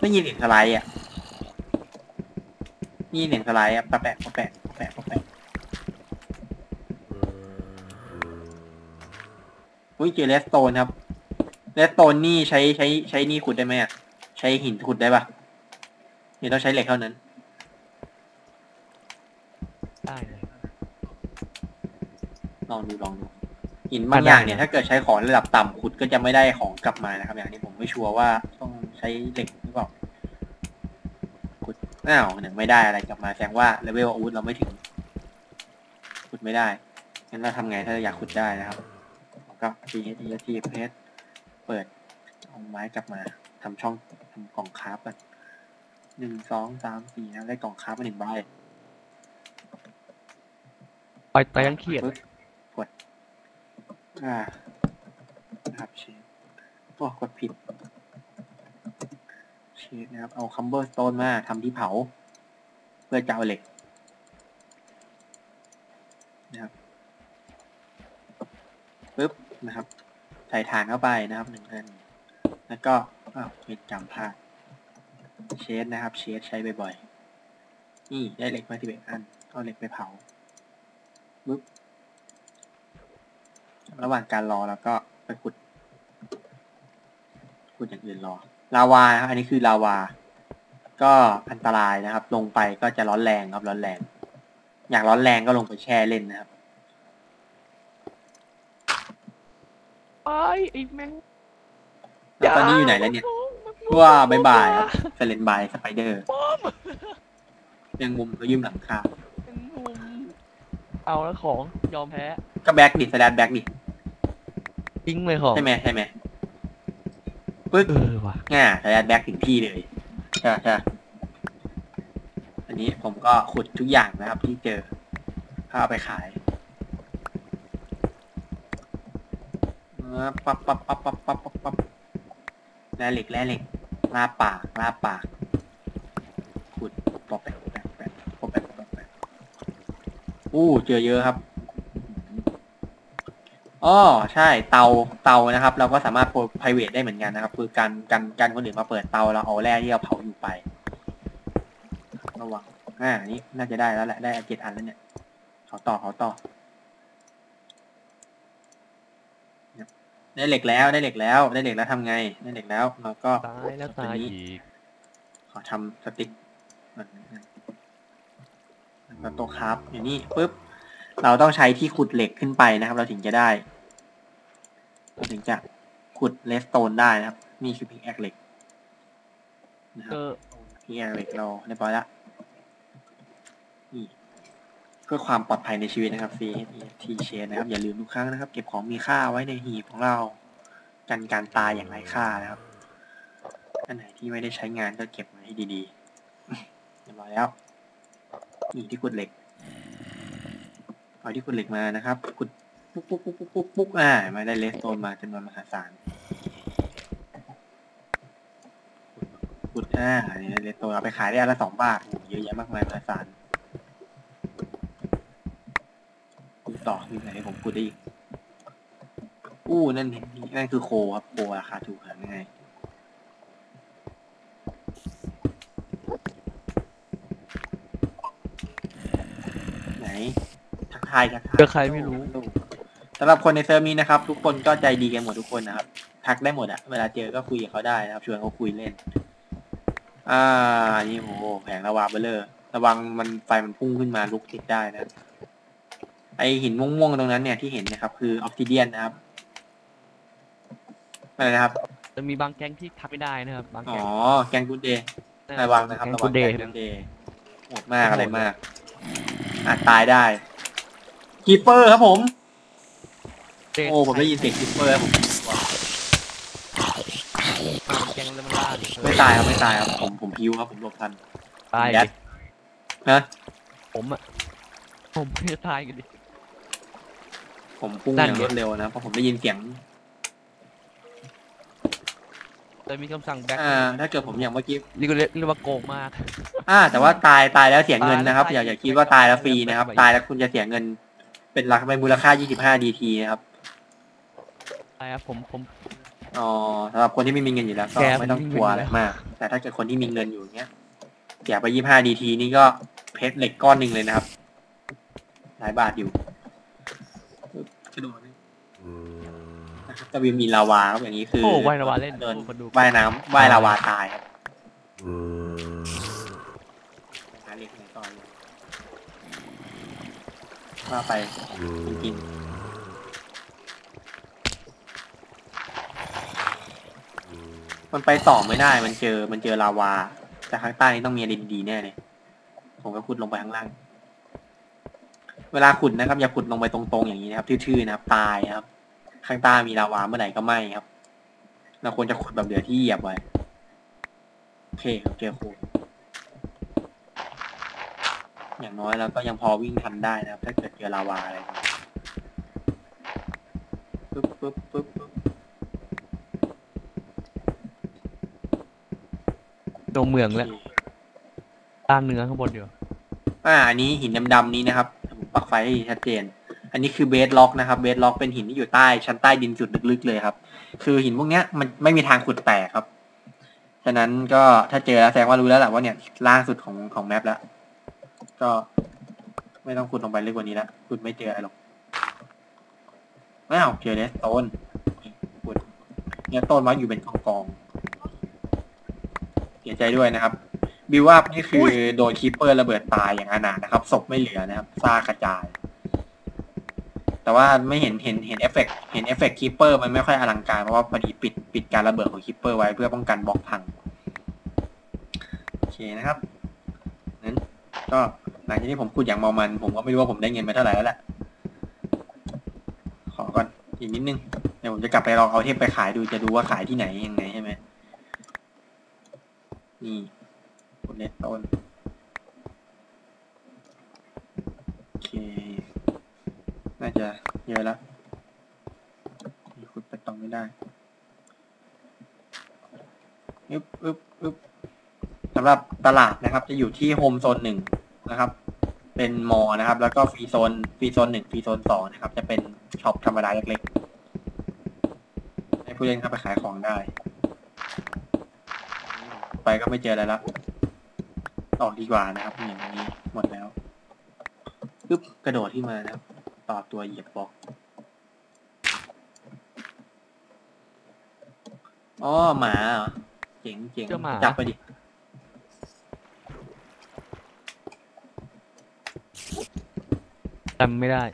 ได้ยินเสียงสไลด์อะนี่เสียงสไลด์อะแปะแปะแปะแปะแปะแปะอุ้ยเจอเลสโตนครับเลสโตนนี่ใช้ใช้ใช้นี่ขุดได้ไหมอะใช้หินขุดได้ปะเดี๋ยวต้องใช้เหล็กเท่านั้นได้เลยลองดูลองดู หินบางอย่างเนี่ยถ้าเกิดใช้ของระดับต่ำขุดก็จะไม่ได้ของกลับมานะครับ อย่างนี้ผมไม่ชัวร์ว่าต้องใช้เหล็กหรือเปล่าขุดอ้าวหนึ่งไม่ได้อะไรกลับมาแสดงว่าเลเวลอาวุธเราไม่ถึง ขุดไม่ได้งั้นเราทำไงถ้าอยากขุดได้นะครับก็ T H E T เพชเปิดเอาไม้กลับมาทำช่องทำกล่องคราฟกันหนึ่งสองสามสี่นะได้กล่องคราฟมาหนึ่งใบไปไปยังเขียดปึ๊บกด อ่านะครับเชฟโอ้กดผิดเชฟนะครับ เอาคัมเบอร์สโตนมาทำที่เผา เพื่อจะเอาเหล็กนะครับปึ๊บนะครับ ใส่ถ่านเข้าไปนะครับหนึ่งอันแล้วก็อ้าวเป็นจำพลาดเชดนะครับ เชดใช้บ่อยๆนี่ได้เหล็กมาที่เบ็ดอัน เอาเหล็กไปเผาปึ๊บ ระหว่างการรอแล้วก็ไปขุดขุดอย่างอื่นรอ ลาวานะครับอันนี้คือลาวา ก็อันตรายนะครับ ลงไปก็จะร้อนแรงครับร้อนแรง อยากร้อนแรงก็ลงไปแช่เล่นนะครับไอ้ไอ้แมงแล้วตอนนี้อยู่ไหนแล้วเนี่ยว่าบายบายครับเซเลนบายสไปเดอร์ป้อมยังมุมเขายืมหลังคาเป็นมุม เอาแล้วของยอมแพ้ ก็แบ็กดิสแลนแบ็กดิ ทิ้งเลยของใช่ไหมใช่ไหมปึ๊บเออว่ะง่าสแลนแบ็กถึงที่เลยใช่ใช่อันนี้ผมก็ขุดทุกอย่างนะครับ ที่เจอก็เอาไปขายเออปั๊บปั๊บปั๊บปั๊บปั๊บปั๊บปั๊บแร่เหล็กแร่เหล็กลาบปากลาบปากขุดปอกแปะปอกแปะปอกแปะปอกแปะปอกแปะอู้เจอเยอะครับ อ๋อใช่เตาเตานะครับ เราก็สามารถ private ได้เหมือนกันนะครับ คือการการการคนอื่นมาเปิดเตาเราเอาแร่ที่เราเผาอยู่ไประวังอ่านี่น่าจะได้แล้วแหละได้เจ็ดอันแล้วเนี่ยขอต่อขอต่อได้เหล็กแล้วได้เหล็กแล้วได้เหล็กแล้วทำไงได้เหล็กแล้วเราก็ตายแล้วตายอีกขอทำสติ๊กก่อนนะแล้วโต๊ะครับ อย่างนี้ปุ๊บ เราต้องใช้ที่ขุดเหล็กขึ้นไปนะครับ เราถึงจะได้เราถึงจะขุดเลสโตนได้นะครับ นี่คือพิกแอคเหล็กนะครับเออพิกแอคเหล็กเราเรียบร้อยแล้วนี่เพื่อความปลอดภัยในชีวิตนะครับ C T Chain นะครับ อย่าลืมทุกครั้งนะครับ เก็บของมีค่าไว้ในหีบของเรากันการตายอย่างไร้ค่านะครับอันไหนที่ไม่ได้ใช้งานก็เก็บไว้ให้ดีๆเรียบร้อยแล้วนี่ที่ขุดเหล็ก เอาที่ขุดเหล็กมานะครับขุดปุ๊กปุ๊กปุ๊กปุ๊กปุ๊กปุ๊กอ่ามาได้เลสโตนมาจำนวนมหาศาลขุดอ่าเนี่ยเลสโตนเอาไปขายได้อันละสองบาทเยอะแยะมากมายมหาศาลขุดต่อมีไหนให้ผมขุดได้อีกอู้นั่นนนั่นคือโคครับโคราคาถูกหาง่าย ไหน ทักทายทักทายเจอใครไม่รู้สำหรับคนในเซิร์ฟนี้นะครับ ทุกคนก็ใจดีกันหมดทุกคนนะครับ ทักได้หมดอะเวลาเจอก็คุยกับเขาได้นะครับ ชวนเขาคุยเล่น อ่า นี่โหแผงระวาเบลเลอร์ระวังมันไฟมันพุ่งขึ้นมาลุกติดได้นะ ไอหินม่วงๆตรงนั้นเนี่ยที่เห็นนะครับ คือออ s ซิเดียนนะครับอะไรนะครับ จะมีบางแก๊งที่ทักไม่ได้นะครับ บางอ๋อแก๊งแกงกูดเดย์ระวังนะครับแก๊งระวักูงเดแกย์งกูดเดย์โหดมากอะไรมากอาจตายได้ คีเปอร์ครับผม โอ้ผมได้ยินเสียงคีเปอร์ผมแก๊งแล้วมันล่าดิไม่ตายครับไม่ตายครับผมผมพิวครับผมหลบทันตายยัดิดฮะผมอะผมไม่ตายกันดิผมพุ่งนั่อนย่างไงรวดเร็วนะเพราะผมได้ยินเสียงแต่มีคำสั่งแบ็คอ่าถ้าเกิดผมอย่างเมื่อกี้นี่ก็เรียกเรียกว่าโกงมากอ่าแต่ว่าตายตายแล้วเสียเงินนะครับตายอย่าแล้วอย่าคิดว่าตายแล้วฟรีนะครับ ตายตายแล้วคุณจะเสียเงิน เป็นราคาเป็นมูลค่า 25 DT นะครับอะไรครับผมผม อ๋อสำหรับคนที่ไม่มีเงินอยู่แล้วก็แกไม่ต้องไม่มีกลัวเงินอะไรอยู่แล้วมาก แต่ถ้าเกิดคนที่มีเงินอยู่อย่างเงี้ยเสียไปยี่ห้าดีทีนี่ก็เพชรเหล็กก้อนหนึ่งเลยนะครับ หลายบาทอยู่กระโดดนี่นะครับจะมีลาวาครับอย่างนี้คือโอ้ว่ายนาวาเล่นเดินโอ้คนดู ว่ายน้ำว่ายลาวาตายครับหาเหล็กไหนต่อเลย ว่าไปกินมันไปต่อไม่ได้ มันเจอ มันเจอลาวา แต่ข้างใต้นี่ต้องมีอะไรดีๆแน่เลย ผมก็ขุดลงไปข้างล่าง เวลาขุดนะครับ อย่าขุดลงไปตรงๆอย่างนี้นะครับ ทื่อๆนะครับ ตายนะครับ ข้างใต้มีลาวาเมื่อไหร่ก็ไหม้ครับ เราควรจะขุดแบบเหลือที่เหยียบไว้ โอเคครับเจอโคด อย่างน้อยเราก็ยังพอวิ่งทันได้นะครับถ้าเกิดเจอลาวาอะไรอย่างเงี้ยปึ๊บปึ๊บปึ๊บปึ๊บโดนเมืองแล้วล่างเนื้อข้างบนอยู่อ่าอันนี้หินดำๆนี้นะครับผมปักไฟให้ชัดเจน อันนี้คือเบสล็อกนะครับเบสล็อกเป็นหินที่อยู่ใต้ชั้นใต้ดินสุดลึกๆเลยครับ คือหินพวกเนี้ยมันไม่มีทางขุดแตกครับ ฉะนั้นก็ถ้าเจอแล้วแสดงว่ารู้แล้วแหละว่าเนี่ยล่างสุดของของแมปแล้ว ก็ไม่ต้องขุดลงไปลึกกว่านี้ละขุดไม่เจออะไรหรอกอ้าวเจอเนสโตนขุดเนี่ยต้นไม้อยู่เป็นกองๆเสียใจด้วยนะครับ บิวว่านี่คืออโดนคีปเปอร์ระเบิดตายอย่างอนาถนะครับศพไม่เหลือนะครับซากกระจาย แต่ว่าไม่เห็นเห็นเห็นเอฟเฟกเห็นเอฟเฟกคีปเปอร์มันไม่ค่อยอลังการเพราะว่าพอดีปิดปิดการระเบิดของคีปเปอร์ไว้เพื่อป้องกันบล็อกพังโอเคนะครับนั้นก็ หลังจากที่ผมพูดอย่างเมามัน ผมก็ไม่รู้ว่าผมได้เงินไปเท่าไหร่แล้วแหละขอก่อนอีกนิดนึงเดี๋ยวผมจะกลับไปลองเอาเทปไปขายดูจะดูว่าขายที่ไหนยังไงใช่ไหมนี่ขุดเลสโตนโอเค น่าจะเยอะแล้วนี่ขุดไปต่อไม่ได้อึ๊บอึ๊บอึ๊บสำหรับตลาดนะครับ จะอยู่ที่โฮมโซนหนึ่งนะครับ เป็นมอนะครับ แล้วก็ฟรีโซนฟรีโซนหนึ่งฟรีโซนสองนะครับ จะเป็นช็อปธรรมดาเล็กๆให้ผู้เล่นเข้าไปขายของได้ ไปก็ไม่เจออะไรละออกดีกว่านะครับอย่างนี้หมดแล้วปึ๊บกระโดดที่มานะครับต่อตัวเหยียบบล็อกอ๋อหมาเหรอเจ๋งเจ๋งเจ้าหมาจับไปดิ จำไม่ได้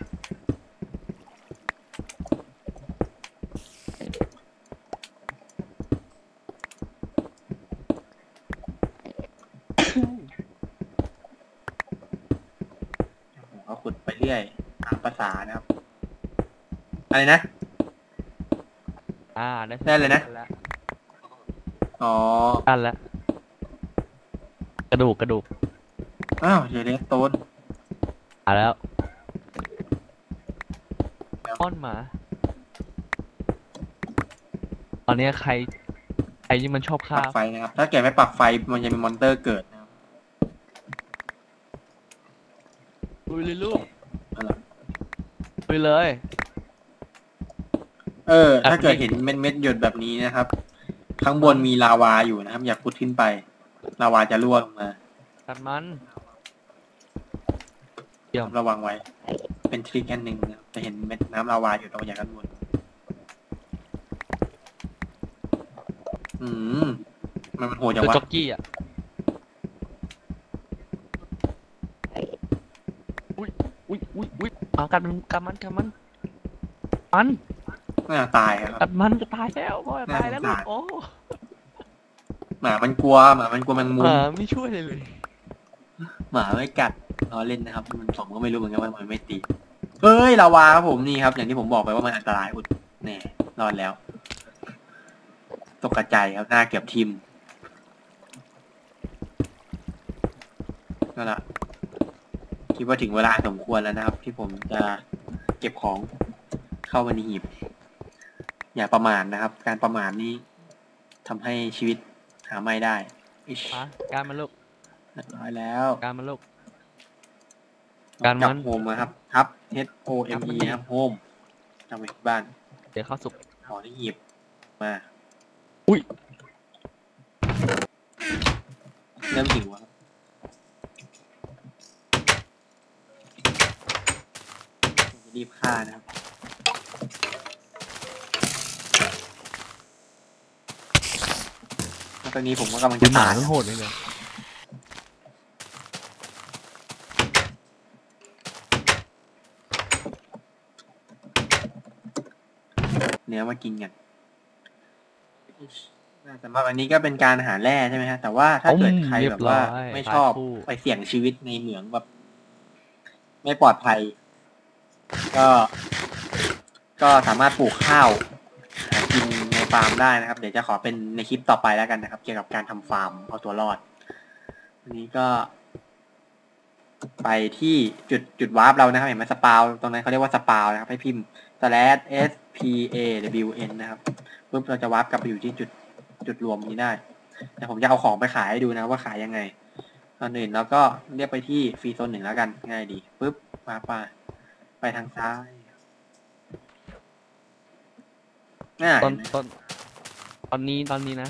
ผมก็ขุดไปเรื่อยตามภาษานะครับ อะไรนะ อ่าได้ได้เลยนะ แล้วอ๋อ อันแล้วกระดูกกระดูก อ้าวเจอเลสโตน อ่าแล้ว แล้วอ้อนหมา ตอนเนี้ยใครใครที่มันชอบฆ่าปักไฟนะครับ ถ้าเกิดไม่ปักไฟมันจะมีมอนเตอร์เกิดนะครับลุยเลยลูกนั่นแหละลุยเลย เอออะถ้าเกิดเห็นเม็ดเม็ดๆหยดแบบนี้นะครับ ข้างบนมีลาวาอยู่นะครับ อย่าพุดขึ้นไป ลาวาจะรั่วลงมาตัดมัน ระวังไว้ เป็นทริคอันหนึ่งนะครับจะเห็นเม็ดน้ำลาวาอยู่ตรงอย่างด้านบนอืมมันมันโหดจังคือวะจ็อกกี้อะ อุ้ย อุ้ย อุ้ย อุ้ยเอากัดมันกัดมันกัดมัน มัน น่าตายครับ กัดมันจะตายแล้วพ่อจะตายแล้วลูน่ากสงสารโอ้หมามันกลัวหมามันกลัวแมงมุหมมาไม่ช่วยเลยเลย หมาไม่กัด ล้อเล่นนะครับมันผมก็ไม่รู้เหมือนกันว่ามันไม่ตีเฮ้ยลาวาครับผมนี่ครับ อย่างที่ผมบอกไปว่ามันอันตรายอุดแน่รอดแล้ว ตกกระจายครับหน้าเกือบทิมนั่นแหละคิดว่าถึงเวลาสมควรแล้วนะครับ ที่ผมจะเก็บของเข้ามาในหีบ อย่าประมาทนะครับ การประมาทนี้ทำให้ชีวิตหาไม่ได้อิชมาการมันลูกเรียบร้อยแล้ว การมันลูก การมันจับโฮมนะครับทับ H O M จับมัน E ดินะครับโฮมจำไว้ที่บ้าน เดี๋ยวเข้าสุกเอาที่หยิบมา อุ้ยเริ่มหิวแล้วครับรีบฆ่านะครับแล้วตอนนี้ผมก็กำลังดูจะหมาตายมันโหดเลยเนี่ย เนื้อมากินกันสำหรับอันนี้ก็เป็นการหาแร่ใช่ไหมฮะ แต่ว่าถ้าเกิดใครแบบว่า ไม่ชอบไปเสี่ยงชีวิตในเหมืองแบบ ไม่ปลอดภัย ก็ ก็สามารถปลูกข้าวหากินในฟาร์มได้นะครับ เดี๋ยวจะขอเป็นในคลิปต่อไปแล้วกันนะครับ เกี่ยวกับการทำฟาร์มเอาตัวรอดอันนี้ก็ ไปที่จุดจุดวาร์ปเรานะครับ เห็นไหมสปาวตรงนั้นเขาเรียกว่าสปาวนะครับ ให้พิมพ์ slash s p a w n นะครับปุ๊บเราจะวาร์ปกลับไปอยู่ที่จุดจุดรวมนี้ได้แต่ผมจะเอาของไปขายให้ดูนะว่าขายยังไงตอนอื่นเราก็เรียกไปที่ฟรีโซนหนึ่งแล้วกันง่ายดีปุ๊บมาไปไปทางซ้ายอ่าตอนเห็นไหมตอนตอนนี้ตอนนี้นะ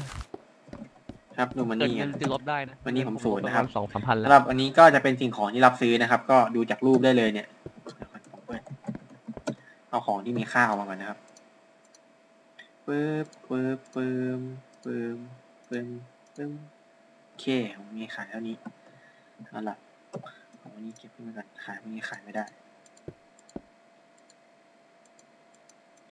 ครับดูมันเกิดนี่เงิกันนจะลบได้นะวันนี้ผมศูนย์นะครับปมาณสองสามพันแล้สำวหรับอันนี้ก็จะเป็นสิ่งของที่รับซื้อนะครับ ก็ดูจากรูปได้เลยเนี่ยเดี๋ยวก่อนผมเปิด เอาของที่มีค่าออกมาก่อนนะครับปึ๊บปึ๊บปึ๊บปึ๊บปึ๊บปึ๊บโอเคผมมีขายเท่านี้เอาละของวันนี้เก็บขึ้นมาก่อนขายวันนี้ขายไม่ได้